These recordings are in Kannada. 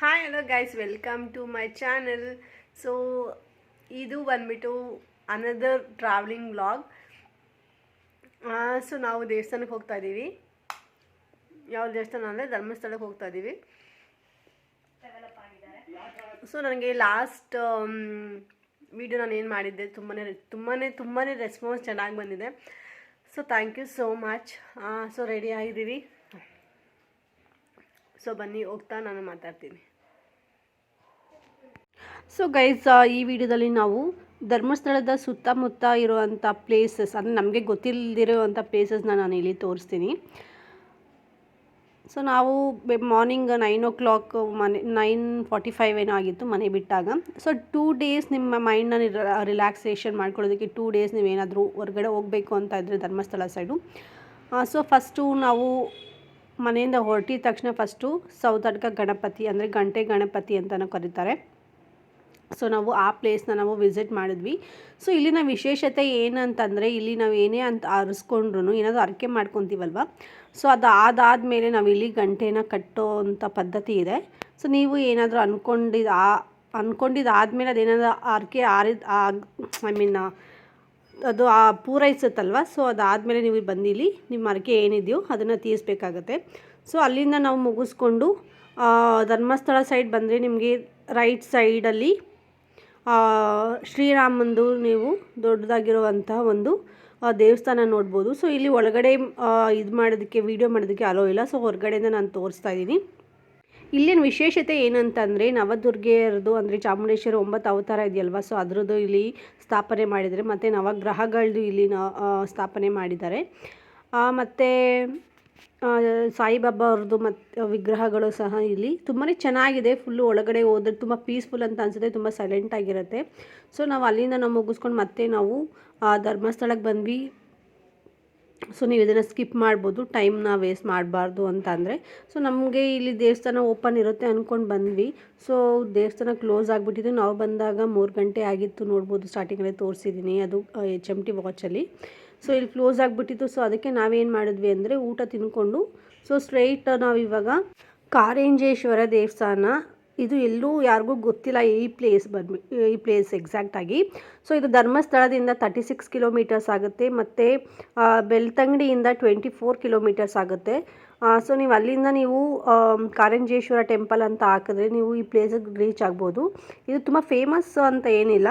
Hi hello guys welcome to my channel so ಇದು ಬಂದ್ಬಿಟ್ಟು ಅನದರ್ ಟ್ರಾವೆಲಿಂಗ್ ವ್ಲಾಗ್ ಸೊ ನಾವು ದೇವಸ್ಥಾನಕ್ಕೆ ಹೋಗ್ತಾ ಇದ್ದೀವಿ ಯಾವ ದೇವಸ್ಥಾನ ಅಂದರೆ ಧರ್ಮಸ್ಥಳಕ್ಕೆ ಹೋಗ್ತಾ ಇದ್ದೀವಿ ಸೊ ನನಗೆ ಲಾಸ್ಟ್ ವಿಡಿಯೋ ನಾನು ಏನು ಮಾಡಿದ್ದೆ ತುಂಬಾ ತುಂಬಾ ತುಂಬಾ ರೆಸ್ಪಾನ್ಸ್ ಚೆನ್ನಾಗಿ ಬಂದಿದೆ. So thank you so much so ready ಆಗಿದ್ದೀವಿ. ಸೊ ಬನ್ನಿ, ಹೋಗ್ತಾ ನಾನು ಮಾತಾಡ್ತೀನಿ. ಸೊ ಗೈಸ್ ಈ ವಿಡಿಯೋದಲ್ಲಿ ನಾವು ಧರ್ಮಸ್ಥಳದ ಸುತ್ತಮುತ್ತ ಇರುವಂಥ ಪ್ಲೇಸಸ್ ಅಂದರೆ ನಮಗೆ ಗೊತ್ತಿಲ್ಲದಿರುವಂಥ ಪ್ಲೇಸಸ್ನ ನಾನು ಇಲ್ಲಿ ತೋರಿಸ್ತೀನಿ. ಸೊ ನಾವು ಮಾರ್ನಿಂಗ್ ನೈನ್ ಓ ಕ್ಲಾಕ್ ಮನೆ ನೈನ್ ಫಾರ್ಟಿ ಫೈವ್ ಏನೋ ಆಗಿತ್ತು ಮನೆ ಬಿಟ್ಟಾಗ. ಸೊ ಟೂ ಡೇಸ್ ನಿಮ್ಮ ಮೈಂಡ್ನ ರಿಲ್ಯಾಕ್ಸೇಷನ್ ಮಾಡ್ಕೊಳ್ಳೋದಕ್ಕೆ ಟೂ ಡೇಸ್ ನೀವೇನಾದರೂ ಹೊರಗಡೆ ಹೋಗಬೇಕು ಅಂತ ಇದ್ದರೆ ಧರ್ಮಸ್ಥಳ ಸೈಡು ಸೊ ಫಸ್ಟು ನಾವು ಮನೆಯಿಂದ ಹೊರಟಿದ ತಕ್ಷಣ ಫಸ್ಟು ಸೌತಡ್ಕ ಗಣಪತಿ, ಅಂದರೆ ಗಂಟೆ ಗಣಪತಿ ಅಂತಲೂ ಕರೀತಾರೆ. ಸೊ ನಾವು ಆ ಪ್ಲೇಸ್ನ ನಾವು ವಿಸಿಟ್ ಮಾಡಿದ್ವಿ. ಸೊ ಇಲ್ಲಿನ ವಿಶೇಷತೆ ಏನಂತಂದರೆ ಇಲ್ಲಿ ನಾವು ಏನೇ ಅಂತ ಆರಿಸ್ಕೊಂಡ್ರು ಏನಾದರೂ ಅರಕೆ ಮಾಡ್ಕೊತೀವಲ್ವ? ಸೊ ಅದು ಅದಾದಮೇಲೆ ನಾವು ಇಲ್ಲಿ ಗಂಟೆನ ಕಟ್ಟೋ ಅಂಥ ಪದ್ಧತಿ ಇದೆ. ಸೊ ನೀವು ಏನಾದರೂ ಅಂದ್ಕೊಂಡಿದ್ದು ಆ ಅಂದ್ಕೊಂಡಿದ್ದಾದ್ಮೇಲೆ ಅದೇನಾದರೂ ಅರಕೆ ಆರಿದ ಐ ಮೀನ್ ಅದು ಆ ಪೂರೈಸುತ್ತಲ್ವ? ಸೊ ಅದಾದಮೇಲೆ ನೀವು ಬಂದಿಲ್ಲಿ ನಿಮ್ಮ ಅರಕೆ ಏನಿದೆಯೋ ಅದನ್ನು ತೀರಿಸ್ಬೇಕಾಗತ್ತೆ. ಸೊ ಅಲ್ಲಿಂದ ನಾವು ಮುಗಿಸ್ಕೊಂಡು ಧರ್ಮಸ್ಥಳ ಸೈಡ್ ಬಂದರೆ ನಿಮಗೆ ರೈಟ್ ಸೈಡಲ್ಲಿ ಶ್ರೀರಾಮಂದು ನೀವು ದೊಡ್ಡದಾಗಿರುವಂತಹ ಒಂದು ದೇವಸ್ಥಾನ ನೋಡ್ಬೋದು. ಸೊ ಇಲ್ಲಿ ಒಳಗಡೆ ಇದು ಮಾಡೋದಕ್ಕೆ ವೀಡಿಯೋ ಮಾಡೋದಕ್ಕೆ ಅಲೋ ಇಲ್ಲ. ಸೊ ಹೊರಗಡೆಯಿಂದ ನಾನು ತೋರಿಸ್ತಾ ಇದ್ದೀನಿ ಇಲ್ಲಿನ ವಿಶೇಷತೆ ಏನಂತಂದರೆ, ನವದುರ್ಗೆಯರದು ಅಂದರೆ ಚಾಮುಂಡೇಶ್ವರಿ ಒಂಬತ್ತು ಅವತಾರ ಇದೆಯಲ್ವ? ಸೊ ಅದರದ್ದು ಇಲ್ಲಿ ಸ್ಥಾಪನೆ ಮಾಡಿದ್ದಾರೆ. ಮತ್ತು ನವಗ್ರಹಗಳದ್ದು ಇಲ್ಲಿ ಸ್ಥಾಪನೆ ಮಾಡಿದ್ದಾರೆ. ಮತ್ತು ಸಾಯಿಬಾಬಾ ಅವ್ರದ್ದು ಮತ್ತು ವಿಗ್ರಹಗಳು ಸಹ ಇಲ್ಲಿ ತುಂಬಾ ಚೆನ್ನಾಗಿದೆ ಫುಲ್ಲು ಒಳಗಡೆ ಹೋದ್ರೆ ತುಂಬ ಪೀಸ್ಫುಲ್ ಅಂತ ಅನಿಸುತ್ತೆ, ತುಂಬ ಸೈಲೆಂಟಾಗಿರುತ್ತೆ ಸೊ ನಾವು ಅಲ್ಲಿಂದ ನಾವು ಮುಗಿಸ್ಕೊಂಡು ಮತ್ತೆ ನಾವು ಧರ್ಮಸ್ಥಳಕ್ಕೆ ಬಂದ್ವಿ. ಸೊ ನೀವು ಇದನ್ನು ಸ್ಕಿಪ್ ಮಾಡ್ಬೋದು ಟೈಮ್ನ ವೇಸ್ಟ್ ಮಾಡಬಾರ್ದು ಅಂತ ಅಂದರೆ. ಸೊ ನಮಗೆ ಇಲ್ಲಿ ದೇವಸ್ಥಾನ ಓಪನ್ ಇರುತ್ತೆ ಅಂದ್ಕೊಂಡು ಬಂದ್ವಿ. ಸೊ ದೇವಸ್ಥಾನ ಕ್ಲೋಸ್ ಆಗಿಬಿಟ್ಟಿದ್ದು ನಾವು ಬಂದಾಗ ಮೂರು ಗಂಟೆ ಆಗಿತ್ತು ನೋಡ್ಬೋದು ಸ್ಟಾರ್ಟಿಂಗಲ್ಲೇ ತೋರಿಸಿದ್ದೀನಿ ಅದು ಎಚ್ ಎಂ ಟಿ ವಾಚಲ್ಲಿ ಸೊ ಇಲ್ಲಿ ಕ್ಲೋಸ್ ಆಗಿಬಿಟ್ಟಿತ್ತು. ಸೊ ಅದಕ್ಕೆ ನಾವೇನು ಮಾಡಿದ್ವಿ ಅಂದರೆ ಊಟ ತಿನ್ಕೊಂಡು ಸೊ ಸ್ಟ್ರೈಟ್ ನಾವಿವಾಗ ಕಾರಂಜೇಶ್ವರ ದೇವಸ್ಥಾನ, ಇದು ಎಲ್ಲೂ ಯಾರಿಗೂ ಗೊತ್ತಿಲ್ಲ ಈ ಪ್ಲೇಸ್ ಬಂದ್ಬಿಟ್ಟು ಈ ಪ್ಲೇಸ್ ಎಕ್ಸಾಕ್ಟಾಗಿ ಸೊ ಇದು ಧರ್ಮಸ್ಥಳದಿಂದ ತರ್ಟಿ ಸಿಕ್ಸ್ ಕಿಲೋಮೀಟರ್ಸ್ ಆಗುತ್ತೆ ಮತ್ತು ಬೆಳ್ತಂಗಡಿಯಿಂದ ಟ್ವೆಂಟಿ ಫೋರ್ ಕಿಲೋಮೀಟರ್ಸ್ ಆಗುತ್ತೆ ಸೊ ನೀವು ಅಲ್ಲಿಂದ ನೀವು ಕಾರಂಜೇಶ್ವರ ಟೆಂಪಲ್ ಅಂತ ಹಾಕಿದ್ರೆ ನೀವು ಈ ಪ್ಲೇಸಿಗೆ ರೀಚ್ ಆಗ್ಬೋದು. ಇದು ತುಂಬ ಫೇಮಸ್ ಅಂತ ಏನಿಲ್ಲ.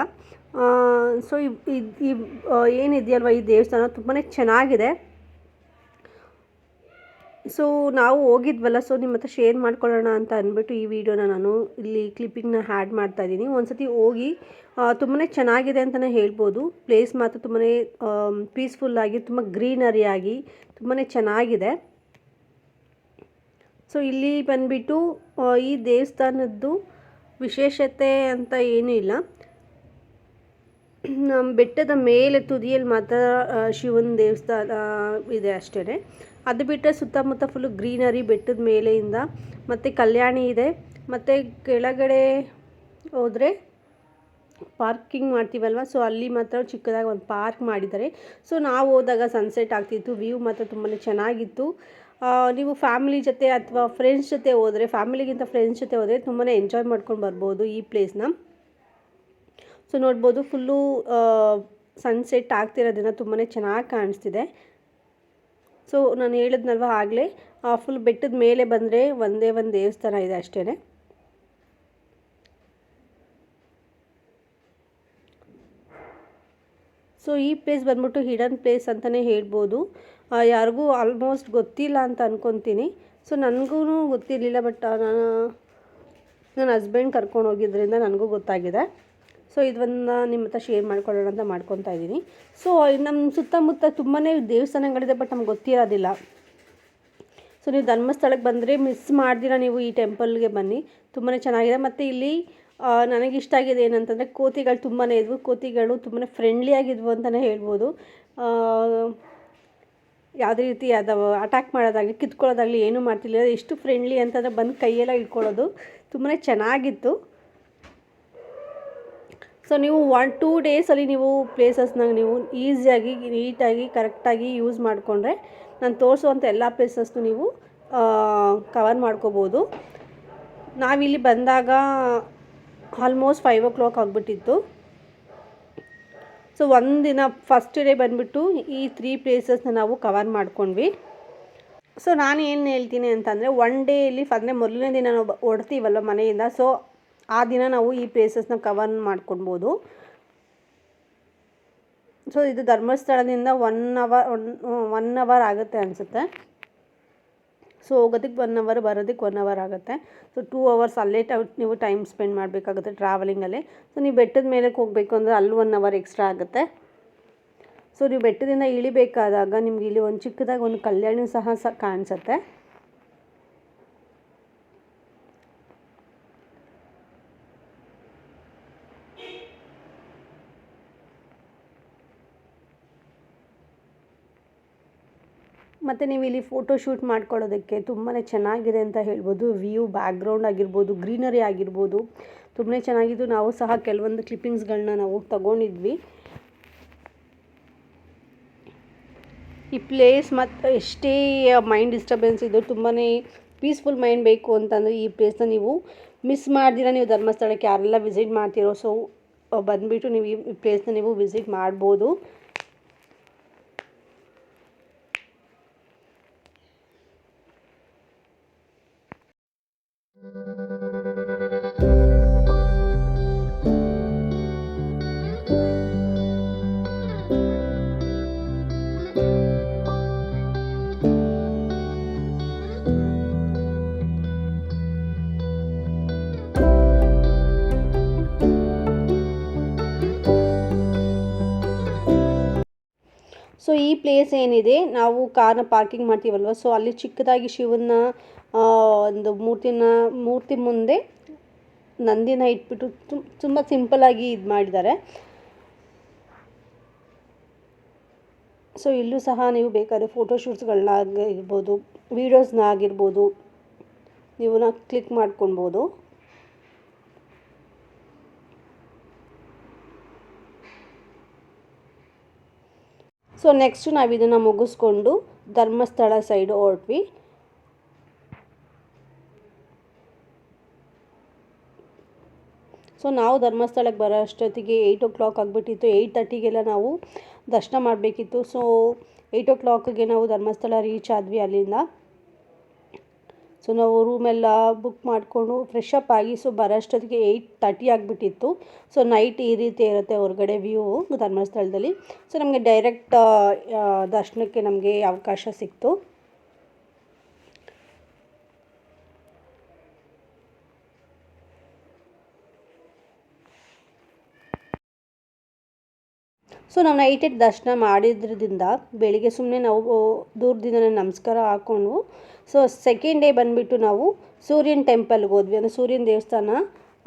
ಸೊ ಈ ಏನಿದೆಯಲ್ವ ಈ ದೇವಸ್ಥಾನ ತುಂಬಾ ಚೆನ್ನಾಗಿದೆ. ಸೊ ನಾವು ಹೋಗಿದ್ವಲ್ಲ ಸೊ ನಿಮ್ಮ ಹತ್ರ ಶೇರ್ ಮಾಡ್ಕೊಳ್ಳೋಣ ಅಂತ ಅಂದ್ಬಿಟ್ಟು ಈ ವಿಡಿಯೋನ ನಾನು ಇಲ್ಲಿ ಕ್ಲಿಪ್ಪಿಂಗ್ನ ಹ್ಯಾಡ್ ಮಾಡ್ತಾ ಇದ್ದೀನಿ. ಒಂದ್ಸತಿ ಹೋಗಿ ತುಂಬಾ ಚೆನ್ನಾಗಿದೆ ಅಂತಲೇ ಹೇಳ್ಬೋದು. ಪ್ಲೇಸ್ ಮಾತ್ರ ತುಂಬಾ ಪೀಸ್ಫುಲ್ಲಾಗಿ ತುಂಬ ಗ್ರೀನರಿಯಾಗಿ ತುಂಬಾ ಚೆನ್ನಾಗಿದೆ. ಸೊ ಇಲ್ಲಿ ಬಂದುಬಿಟ್ಟು ಈ ದೇವಸ್ಥಾನದ್ದು ವಿಶೇಷತೆ ಅಂತ ಏನೂ ಇಲ್ಲ. ಬೆಟ್ಟದ ಮೇಲೆ ತುದಿಯಲ್ಲಿ ಮಾತ್ರ ಶಿವನ ದೇವಸ್ಥಾನ ಇದೆ ಅಷ್ಟೇ ಅದು ಬಿಟ್ಟರೆ ಸುತ್ತಮುತ್ತ ಫುಲ್ಲು ಗ್ರೀನರಿ ಬೆಟ್ಟದ ಮೇಲೆಯಿಂದ ಮತ್ತು ಕಲ್ಯಾಣಿ ಇದೆ. ಮತ್ತು ಕೆಳಗಡೆ ಹೋದರೆ ಪಾರ್ಕಿಂಗ್ ಮಾಡ್ತೀವಲ್ವ? ಸೊ ಅಲ್ಲಿ ಮಾತ್ರ ಚಿಕ್ಕದಾಗಿ ಒಂದು ಪಾರ್ಕ್ ಮಾಡಿದ್ದಾರೆ. ಸೊ ನಾವು ಹೋದಾಗ ಸನ್ಸೆಟ್ ಆಗ್ತಿತ್ತು. ವ್ಯೂ ಮಾತ್ರ ತುಂಬಾ ಚೆನ್ನಾಗಿತ್ತು. ನೀವು ಫ್ಯಾಮಿಲಿ ಜೊತೆ ಅಥವಾ ಫ್ರೆಂಡ್ಸ್ ಜೊತೆ ಹೋದರೆ ಫ್ಯಾಮಿಲಿಗಿಂತ ಫ್ರೆಂಡ್ಸ್ ಜೊತೆ ಹೋದರೆ ತುಂಬಾ ಎಂಜಾಯ್ ಮಾಡ್ಕೊಂಡು ಬರ್ಬೋದು ಈ ಪ್ಲೇಸ್ನ ಸೊ ನೋಡ್ಬೋದು ಫುಲ್ಲು ಸನ್ಸೆಟ್ ಆಗ್ತಿರೋದನ್ನು ತುಂಬಾ ಚೆನ್ನಾಗಿ ಕಾಣಿಸ್ತಿದೆ. ಸೊ ನಾನು ಹೇಳಿದ್ನಲ್ವ ಆಗಲೇ ಫುಲ್ ಬೆಟ್ಟದ ಮೇಲೆ ಬಂದರೆ ಒಂದೇ ಒಂದು ದೇವಸ್ಥಾನ ಇದೆ ಅಷ್ಟೇ ಸೊ ಈ ಪ್ಲೇಸ್ ಬಂದ್ಬಿಟ್ಟು ಹಿಡನ್ ಪ್ಲೇಸ್ ಅಂತಲೇ ಹೇಳ್ಬೋದು. ಯಾರಿಗೂ ಆಲ್ಮೋಸ್ಟ್ ಗೊತ್ತಿಲ್ಲ ಅಂತ ಅಂದ್ಕೊತೀನಿ ಸೊ ನನಗೂ ಗೊತ್ತಿರಲಿಲ್ಲ ಬಟ್ ನಾನು, ನನ್ನ ಹಸ್ಬೆಂಡ್ ಕರ್ಕೊಂಡು ಹೋಗಿದ್ದರಿಂದ ನನಗೂ ಗೊತ್ತಾಗಿದೆ. ಸೊ ಇದನ್ನು ನಿಮ್ಮ ಹತ್ರ ಶೇರ್ ಮಾಡ್ಕೊಳ್ಳೋಣ ಅಂತ ಮಾಡ್ಕೊತಾ ಇದ್ದೀನಿ. ಸೊ ನಮ್ಮ ಸುತ್ತಮುತ್ತ ತುಂಬಾ ದೇವಸ್ಥಾನಗಳಿದೆ ಬಟ್ ನಮ್ಗೆ ಗೊತ್ತಿರೋದಿಲ್ಲ. ಸೊ ನೀವು ಧರ್ಮಸ್ಥಳಕ್ಕೆ ಬಂದರೆ ಮಿಸ್ ಮಾಡ್ದಿರ ನೀವು ಈ ಟೆಂಪಲ್ಗೆ ಬನ್ನಿ. ತುಂಬಾ ಚೆನ್ನಾಗಿದೆ. ಮತ್ತು ಇಲ್ಲಿ ನನಗಿಷ್ಟ ಆಗಿದೆ ಏನಂತಂದರೆ ಕೋತಿಗಳು ತುಂಬಾ ಇದ್ವು. ಕೋತಿಗಳು ತುಂಬಾ ಫ್ರೆಂಡ್ಲಿ ಆಗಿದ್ವು ಅಂತಲೇ ಹೇಳ್ಬೋದು. ಯಾವುದೇ ರೀತಿ ಅದು ಅಟ್ಯಾಕ್ ಮಾಡೋದಾಗಲಿ, ಕಿತ್ಕೊಳ್ಳೋದಾಗಲಿ ಏನೂ ಮಾಡ್ತಿಲ್ಲ ಎಷ್ಟು ಫ್ರೆಂಡ್ಲಿ ಅಂತಂದರೆ ಬಂದು ಕೈಯೆಲ್ಲ ಇಟ್ಕೊಳ್ಳೋದು ತುಂಬಾ ಚೆನ್ನಾಗಿತ್ತು. ಸೊ ನೀವು ಒನ್ ಟೂ ಡೇಸಲ್ಲಿ ನೀವು ಪ್ಲೇಸಸ್ನಾಗ ನೀವು ಈಸಿಯಾಗಿ ನೀಟಾಗಿ ಕರೆಕ್ಟಾಗಿ ಯೂಸ್ ಮಾಡಿಕೊಂಡ್ರೆ ನಾನು ತೋರಿಸುವಂಥ ಎಲ್ಲ ಪ್ಲೇಸಸ್ನು ನೀವು ಕವರ್ ಮಾಡ್ಕೋಬೋದು. ನಾವಿಲ್ಲಿ ಬಂದಾಗ ಆಲ್ಮೋಸ್ಟ್ ಫೈವ್ ಓ ಕ್ಲಾಕ್ ಆಗಿಬಿಟ್ಟಿತ್ತು ಸೊ ಒಂದಿನ ಫಸ್ಟ್ ಡೇ ಬಂದುಬಿಟ್ಟು ಈ ತ್ರೀ ಪ್ಲೇಸಸ್ನ ನಾವು ಕವರ್ ಮಾಡ್ಕೊಂಡ್ವಿ. ಸೊ ನಾನು ಏನು ಹೇಳ್ತೀನಿ ಅಂತಂದರೆ ಒನ್ ಡೇಯಲ್ಲಿ ಅಂದರೆ ಮೊದಲನೇ ದಿನ ನಾವು ಹೊಡ್ತೀವಲ್ಲ ಮನೆಯಿಂದ ಸೊ ಆ ದಿನ ನಾವು ಈ ಪ್ಲೇಸಸ್ನ ಕವರ್ ಮಾಡ್ಕೊಳ್ಬೋದು. ಸೊ ಇದು ಧರ್ಮಸ್ಥಳದಿಂದ one hour one one hour ಆಗುತ್ತೆ ಅನಿಸುತ್ತೆ. ಸೊ ಹೋಗೋದಕ್ಕೆ ಒನ್ ಅವರ್ ಬರೋದಕ್ಕೆ ಒನ್ ಅವರ್ ಆಗುತ್ತೆ. ಸೊ ಟೂ ಅವರ್ಸ್ ಅಲ್ಲೇ ಟ, ನೀವು ಟೈಮ್ ಸ್ಪೆಂಡ್ ಮಾಡಬೇಕಾಗುತ್ತೆ ಟ್ರಾವೆಲಿಂಗಲ್ಲಿ ಸೊ ನೀವು ಬೆಟ್ಟದ ಮೇಲೆ ಹೋಗಬೇಕು ಅಂದರೆ ಅಲ್ಲಿ ಒನ್ ಅವರ್ ಎಕ್ಸ್ಟ್ರಾ ಆಗುತ್ತೆ. ಸೊ ನೀವು ಬೆಟ್ಟದಿಂದ ಇಳಿಬೇಕಾದಾಗ ನಿಮ್ಗೆ ಇಲ್ಲಿ ಒಂದು ಚಿಕ್ಕದಾಗಿ ಒಂದು ಕಲ್ಯಾಣಿ ಸಹ ಸ ಕಾಣಿಸುತ್ತೆ. ಮತ್ತು ನೀವು ಇಲ್ಲಿ ಫೋಟೋ ಶೂಟ್ ಮಾಡ್ಕೊಳ್ಳೋದಕ್ಕೆ ತುಂಬಾ ಚೆನ್ನಾಗಿದೆ ಅಂತ ಹೇಳ್ಬೋದು. ವ್ಯೂ ಬ್ಯಾಕ್ಗ್ರೌಂಡ್ ಆಗಿರ್ಬೋದು ಗ್ರೀನರಿ ಆಗಿರ್ಬೋದು. ತುಂಬಾ ಚೆನ್ನಾಗಿದ್ದು ನಾವು ಸಹ ಕೆಲವೊಂದು ಕ್ಲಿಪ್ಪಿಂಗ್ಸ್ಗಳನ್ನ ನಾವು ತಗೊಂಡಿದ್ವಿ. ಈ ಪ್ಲೇಸ್ ಮತ್ತು ಎಷ್ಟೇ ಮೈಂಡ್ ಡಿಸ್ಟರ್ಬೆನ್ಸ್ ಇದ್ದು ತುಂಬಾ ಪೀಸ್ಫುಲ್ ಮೈಂಡ್ ಬೇಕು ಅಂತಂದರೆ ಈ ಪ್ಲೇಸ್ನ ನೀವು ಮಿಸ್ ಮಾಡ್ದಿರ ನೀವು ಧರ್ಮಸ್ಥಳಕ್ಕೆ ಯಾರೆಲ್ಲ ವಿಸಿಟ್ ಮಾಡ್ತೀರೋ ಸೊ ಬಂದುಬಿಟ್ಟು ನೀವು ಈ ಪ್ಲೇಸ್ನ ನೀವು ವಿಸಿಟ್ ಮಾಡ್ಬೋದು. ಪ್ಲೇಸ್ ಏನಿದೆ, ನಾವು ಕಾರ್ನ ಪಾರ್ಕಿಂಗ್ ಮಾಡ್ತೀವಲ್ವ? ಸೊ ಅಲ್ಲಿ ಚಿಕ್ಕದಾಗಿ ಶಿವನ ಒಂದು ಮೂರ್ತಿನ, ಮೂರ್ತಿ ಮುಂದೆ ನಂದಿನ ಇಟ್ಬಿಟ್ಟು ತುಂಬ ಸಿಂಪಲಾಗಿ ಇದು ಮಾಡಿದ್ದಾರೆ. ಸೊ ಇಲ್ಲೂ ಸಹ ನೀವು ಬೇಕಾದ್ರೆ ಫೋಟೋಶೂಟ್ಸ್ಗಳನ್ನಾಗಿರ್ಬೋದು ವೀಡಿಯೋಸ್ನ ಆಗಿರ್ಬೋದು ನೀವು ಕ್ಲಿಕ್ ಮಾಡ್ಕೊಳ್ಬೋದು. ಸೊ ನೆಕ್ಸ್ಟು ನಾವು ಇದನ್ನು ಮುಗಿಸ್ಕೊಂಡು ಧರ್ಮಸ್ಥಳ ಸೈಡು ಹೊರಟ್ವಿ. ಸೊ ನಾವು ಧರ್ಮಸ್ಥಳಕ್ಕೆ ಬರೋ ಅಷ್ಟೊತ್ತಿಗೆ ಏಯ್ಟ್ ಓ ಕ್ಲಾಕ್ ಆಗಿಬಿಟ್ಟಿತ್ತು ಏಯ್ಟ್ ತರ್ಟಿಗೆಲ್ಲ ನಾವು ದರ್ಶನ ಮಾಡಬೇಕಿತ್ತು. ಸೊ ಏಯ್ಟ್ ಓ ಕ್ಲಾಕ್ಗೆ ನಾವು ಧರ್ಮಸ್ಥಳ ರೀಚ್ ಆದ್ವಿ ಅಲ್ಲಿಂದ. ಸೊ ನಾವು ರೂಮೆಲ್ಲ ಬುಕ್ ಮಾಡಿಕೊಂಡು ಫ್ರೆಶ್ ಅಪ್ ಆಗಿ ಸೊ ಬರೋಷ್ಟೊತ್ತಿಗೆ ಏಯ್ಟ್ ತರ್ಟಿ ಆಗಿಬಿಟ್ಟಿತ್ತು. ಸೊ ನೈಟ್ ಈ ರೀತಿ ಇರುತ್ತೆ ಹೊರಗಡೆ ವ್ಯೂ ಧರ್ಮಸ್ಥಳದಲ್ಲಿ. ಸೊ ನಮಗೆ ಡೈರೆಕ್ಟ್ ದರ್ಶನಕ್ಕೆ ನಮಗೆ ಅವಕಾಶ ಸಿಕ್ತು. ಸೊ ನಾವು ನೈಟ್ ದರ್ಶನ ಮಾಡಿದ್ರದಿಂದ ಬೆಳಿಗ್ಗೆ ಸುಮ್ಮನೆ ನಾವು ದೂರದಿಂದ ನಮಸ್ಕಾರ ಹಾಕ್ಕೊಂಡು ಸೊ ಸೆಕೆಂಡ್ ಡೇ ಬಂದುಬಿಟ್ಟು ನಾವು ಸೂರ್ಯನ ಟೆಂಪಲ್ಗೆ ಹೋದ್ವಿ. ಅಂದರೆ ಸೂರ್ಯನ ದೇವಸ್ಥಾನ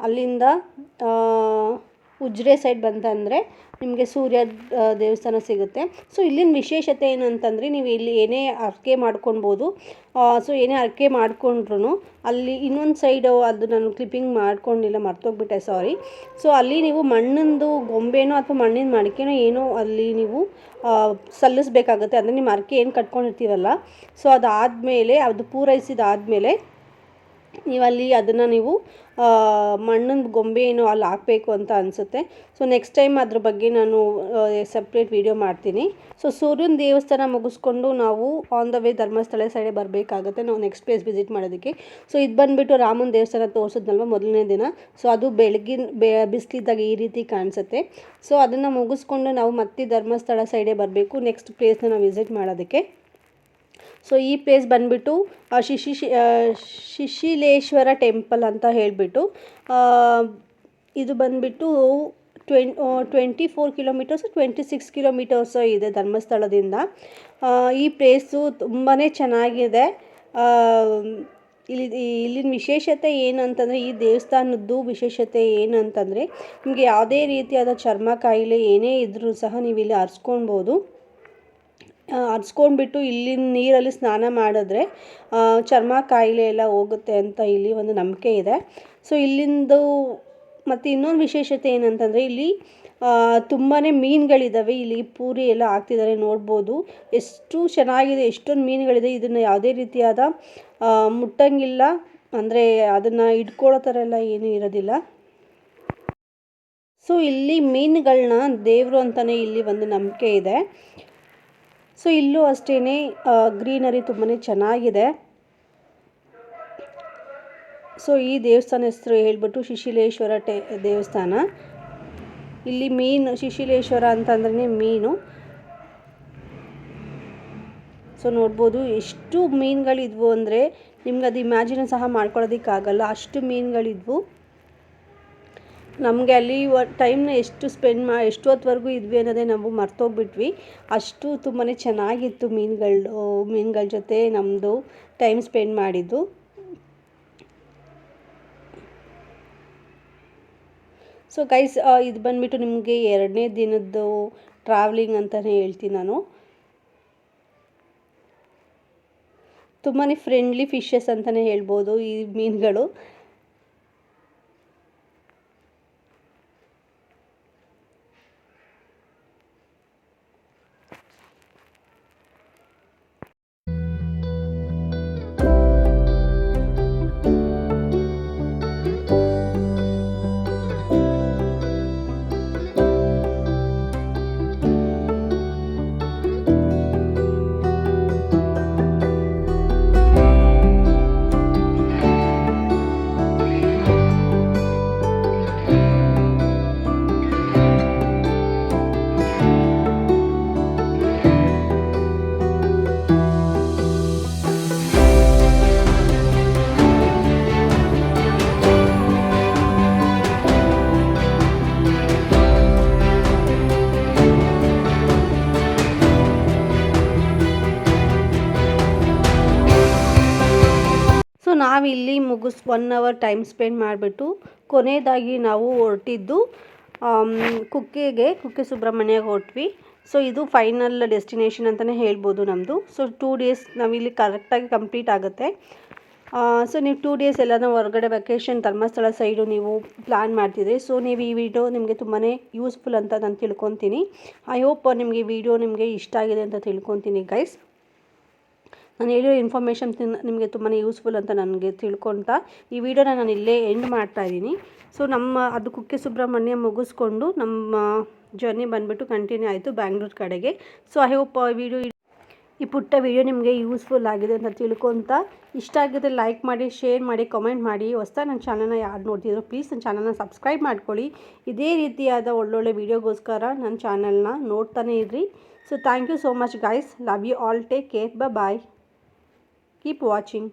ಅಲ್ಲಿಂದ ಉಜಿರೆ ಸೈಡ್ ಬಂತಂದರೆ ನಿಮಗೆ ಸೂರ್ಯ ದೇವಸ್ಥಾನ ಸಿಗುತ್ತೆ. ಸೊ ಇಲ್ಲಿನ ವಿಶೇಷತೆ ಏನಂತಂದರೆ ನೀವು ಇಲ್ಲಿ ಏನೇ ಅರ್ಕೆ ಮಾಡ್ಕೊಳ್ಬೋದು ಸೊ ಏನೇ ಅರ್ಕೆ ಮಾಡ್ಕೊಂಡ್ರು ಅಲ್ಲಿ ಇನ್ನೊಂದು ಸೈಡು ಅದು ನಾನು ಕ್ಲಿಪ್ಪಿಂಗ್ ಮಾಡ್ಕೊಂಡಿಲ್ಲ, ಮರ್ತೋಗ್ಬಿಟ್ಟೆ ಸಾರಿ ಸೊ ಅಲ್ಲಿ ನೀವು ಮಣ್ಣಿಂದು ಗೊಂಬೆನೋ ಅಥವಾ ಮಣ್ಣಿನ ಮಡಿಕೆನೋ ಏನೋ ಅಲ್ಲಿ ನೀವು ಸಲ್ಲಿಸ್ಬೇಕಾಗುತ್ತೆ. ಅಂದರೆ ನಿಮ್ಮ ಅರ್ಕೆ ಏನು ಕಟ್ಕೊಂಡಿರ್ತೀವಲ್ಲ ಸೊ ಅದಾದಮೇಲೆ, ಅದು ಪೂರೈಸಿದಾದಮೇಲೆ ನೀವು ಅಲ್ಲಿ ಅದನ್ನು ನೀವು ಮಣ್ಣಿನ ಗೊಂಬೆ ಏನು ಅಲ್ಲಿ ಹಾಕಬೇಕು ಅಂತ ಅನಿಸುತ್ತೆ. ಸೊ ನೆಕ್ಸ್ಟ್ ಟೈಮ್ ಅದ್ರ ಬಗ್ಗೆ ನಾನು ಸಪ್ರೇಟ್ ವೀಡಿಯೋ ಮಾಡ್ತೀನಿ. ಸೊ ಸೂರ್ಯನ ದೇವಸ್ಥಾನ ಮುಗಿಸ್ಕೊಂಡು ನಾವು ಆನ್ ದ ವೇ ಧರ್ಮಸ್ಥಳ ಸೈಡೆ ಬರಬೇಕಾಗುತ್ತೆ. ನಾವು ನೆಕ್ಸ್ಟ್ ಪ್ಲೇಸ್ ವಿಸಿಟ್ ಮಾಡೋದಕ್ಕೆ. ಸೊ ಇದು ಬಂದುಬಿಟ್ಟು ರಾಮನ ದೇವಸ್ಥಾನ ತೋರಿಸಿದ್ನಲ್ವ ಮೊದಲನೇ ದಿನ? ಸೊ ಅದು ಬೆಳಗಿನ, ಬೆ, ಬಿಸಿಲಿದ್ದಾಗ ಈ ರೀತಿ ಕಾಣಿಸುತ್ತೆ. ಸೊ ಅದನ್ನು ಮುಗಿಸ್ಕೊಂಡು ನಾವು ಮತ್ತೆ ಧರ್ಮಸ್ಥಳ ಸೈಡೆ ಬರಬೇಕು. ನೆಕ್ಸ್ಟ್ ಪ್ಲೇಸ್ನ ನಾವು ವಿಸಿಟ್ ಮಾಡೋದಕ್ಕೆ. ಸೊ ಈ ಪ್ಲೇಸ್ ಬಂದುಬಿಟ್ಟು ಶಿಶಿ ಶಿಶಿಲೇಶ್ವರ ಟೆಂಪಲ್ ಅಂತ ಹೇಳಿಬಿಟ್ಟು ಇದು ಬಂದುಬಿಟ್ಟು twen twenty four kilometres twenty six kilometres ಇದೆ ಧರ್ಮಸ್ಥಳದಿಂದ. ಈ ಪ್ಲೇಸು ತುಂಬಾ ಚೆನ್ನಾಗಿದೆ. ಇಲ್ಲಿ, ಇಲ್ಲಿನ ವಿಶೇಷತೆ ಏನಂತಂದರೆ, ಈ ದೇವಸ್ಥಾನದ್ದು ವಿಶೇಷತೆ ಏನಂತಂದರೆ, ನಿಮಗೆ ಯಾವುದೇ ರೀತಿಯಾದ ಚರ್ಮ ಕಾಯಿಲೆ ಏನೇ ಇದ್ದರೂ ಸಹ ನೀವು ಇಲ್ಲಿ ಆರಿಸ್ಕೊಳ್ಬೋದು. ಹರ್ಸ್ಕೊಂಡ್ಬಿಟ್ಟು ಇಲ್ಲಿನ ನೀರಲ್ಲಿ ಸ್ನಾನ ಮಾಡಿದ್ರೆ ಚರ್ಮ ಕಾಯಿಲೆ ಎಲ್ಲ ಹೋಗುತ್ತೆ ಅಂತ ಇಲ್ಲಿ ಒಂದು ನಂಬಿಕೆ ಇದೆ. ಸೊ ಇಲ್ಲಿಂದು ಮತ್ತು ಇನ್ನೊಂದು ವಿಶೇಷತೆ ಏನಂತಂದರೆ, ಇಲ್ಲಿ ತುಂಬಾ ಮೀನುಗಳಿದ್ದಾವೆ ಇಲ್ಲಿ ಪೂರಿ ಎಲ್ಲ ಹಾಕ್ತಿದ್ದಾರೆ ನೋಡ್ಬೋದು. ಎಷ್ಟು ಚೆನ್ನಾಗಿದೆ, ಎಷ್ಟೊಂದು ಮೀನುಗಳಿದೆ. ಇದನ್ನು ಯಾವುದೇ ರೀತಿಯಾದ ಮುಟ್ಟಂಗಿಲ್ಲ. ಅಂದರೆ ಅದನ್ನು ಇಟ್ಕೊಳ್ಳೋ ಥರ ಎಲ್ಲ ಏನೂ ಇರೋದಿಲ್ಲ. ಸೊ ಇಲ್ಲಿ ಮೀನುಗಳನ್ನ ದೇವರು ಅಂತಲೇ ಇಲ್ಲಿ ಒಂದು ನಂಬಿಕೆ ಇದೆ. ಸೊ ಇಲ್ಲೂ ಅಷ್ಟೇ ಗ್ರೀನರಿ ತುಂಬಾ ಚೆನ್ನಾಗಿದೆ. ಸೊ ಈ ದೇವಸ್ಥಾನ ಹೆಸರು ಹೇಳ್ಬಿಟ್ಟು ಶಿಶಿಲೇಶ್ವರ ಟೆ, ದೇವಸ್ಥಾನ. ಇಲ್ಲಿ ಮೀನು, ಶಿಶಿಲೇಶ್ವರ ಅಂತಂದ್ರೆ ಮೀನು. ಸೊ ನೋಡ್ಬೋದು, ಎಷ್ಟು ಮೀನುಗಳಿದ್ವು ಅಂದರೆ ನಿಮ್ಗೆ ಅದು ಇಮ್ಯಾಜಿನ್ ಸಹ ಮಾಡ್ಕೊಳ್ಳೋದಕ್ಕಾಗಲ್ಲ ಅಷ್ಟು ಮೀನುಗಳಿದ್ವು. ನಮಗೆ ಅಲ್ಲಿ ಟೈಮ್ನ ಎಷ್ಟು ಸ್ಪೆಂಡ್ ಮಾ ಎಷ್ಟು ಹೊತ್ವರೆಗೂ ಇದ್ವಿ ಅನ್ನೋದೇ ನಾವು ಮರ್ತೋಗ್ಬಿಟ್ವಿ. ಅಷ್ಟು ತುಂಬಾ ಚೆನ್ನಾಗಿತ್ತು ಮೀನುಗಳು, ಮೀನುಗಳ ಜೊತೆ ನಮ್ಮದು ಟೈಮ್ ಸ್ಪೆಂಡ್ ಮಾಡಿದ್ದು. ಸೊ ಗೈಸ್ ಇದು ಬಂದುಬಿಟ್ಟು ನಿಮಗೆ ಎರಡನೇ ದಿನದ್ದು ಟ್ರಾವೆಲಿಂಗ್ ಅಂತಲೇ ಹೇಳ್ತೀನಿ ನಾನು. ತುಂಬಾ ಫ್ರೆಂಡ್ಲಿ ಫಿಶಸ್ ಅಂತಲೇ ಹೇಳ್ಬೋದು ಈ ಮೀನುಗಳು. ನಾವಿಲ್ಲಿ ಮುಗಿಸ್ ಒನ್ ಅವರ್ ಟೈಮ್ ಸ್ಪೆಂಡ್ ಮಾಡಿಬಿಟ್ಟು ಕೊನೆಯದಾಗಿ ನಾವು ಹೊರಟಿದ್ದು ಕುಕ್ಕೆಗೆ, ಕುಕ್ಕೆ ಸುಬ್ರಹ್ಮಣ್ಯಗೆ ಹೊರಟ್ವಿ. ಸೊ ಇದು ಫೈನಲ್ ಡೆಸ್ಟಿನೇಷನ್ ಅಂತಲೇ ಹೇಳ್ಬೋದು ನಮ್ಮದು ಸೊ ಟೂ ಡೇಸ್ ನಾವಿಲ್ಲಿ ಕರೆಕ್ಟಾಗಿ ಕಂಪ್ಲೀಟ್ ಆಗುತ್ತೆ. ಸೊ ನೀವು ಟೂ ಡೇಸ್ ಎಲ್ಲಾದ್ರೂ ಹೊರಗಡೆ ವೆಕೇಷನ್ ಧರ್ಮಸ್ಥಳ ಸೈಡು ನೀವು ಪ್ಲ್ಯಾನ್ ಮಾಡ್ತಿದ್ರಿ. ಸೊ ನೀವು ಈ ವಿಡಿಯೋ ನಿಮಗೆ ತುಂಬಾ ಯೂಸ್ಫುಲ್ ಅಂತ ನಾನು ತಿಳ್ಕೊತೀನಿ. ಐ ಹೋಪ್ ನಿಮಗೆ ವಿಡಿಯೋ ನಿಮಗೆ ಇಷ್ಟ ಆಗಿದೆ ಅಂತ ತಿಳ್ಕೊತೀನಿ ಗೈಸ್ ನಾನು ಹೇಳಿರೋ ಇನ್ಫಾರ್ಮೇಷನ್ ನಿಮಗೆ ತುಂಬಾ ಯೂಸ್ಫುಲ್ ಅಂತ ನನಗೆ ತಿಳ್ಕೊತಾ ಈ ವಿಡಿಯೋನ ನಾನು ಇಲ್ಲೇ ಎಂಡ್ ಮಾಡ್ತಾ ಇದ್ದೀನಿ. ಸೊ ನಮ್ಮ, ಅದು ಕುಕ್ಕೆ ಸುಬ್ರಹ್ಮಣ್ಯ ಮುಗಿಸ್ಕೊಂಡು ನಮ್ಮ ಜರ್ನಿ ಬಂದುಬಿಟ್ಟು ಕಂಟಿನ್ಯೂ ಆಯಿತು ಬ್ಯಾಂಗ್ಳೂರು ಕಡೆಗೆ. ಸೊ ಐ ಹೋಪ್ ವಿಡಿಯೋ ಈ ಪುಟ್ಟ ವಿಡಿಯೋ ನಿಮಗೆ ಯೂಸ್ಫುಲ್ ಆಗಿದೆ ಅಂತ ತಿಳ್ಕೊತಾ. ಇಷ್ಟ ಆಗಿದ್ರೆ ಲೈಕ್ ಮಾಡಿ ಶೇರ್ ಮಾಡಿ ಕಮೆಂಟ್ ಮಾಡಿ. ಹೊಸ ನನ್ನ ಚಾನಲ್ನ ಯಾರು ನೋಡ್ತಿದ್ರು ಪ್ಲೀಸ್ ನನ್ನ ಚಾನಲ್ನ ಸಬ್ಸ್ಕ್ರೈಬ್ ಮಾಡ್ಕೊಳ್ಳಿ. ಇದೇ ರೀತಿಯಾದ ಒಳ್ಳೊಳ್ಳೆ ವಿಡಿಯೋಗೋಸ್ಕರ ನನ್ನ ಚಾನಲ್ನ ನೋಡ್ತಾನೆ ಇರ್ರಿ. So thank you so much guys love you all take care ಬ ಬಾಯ್ Keep watching.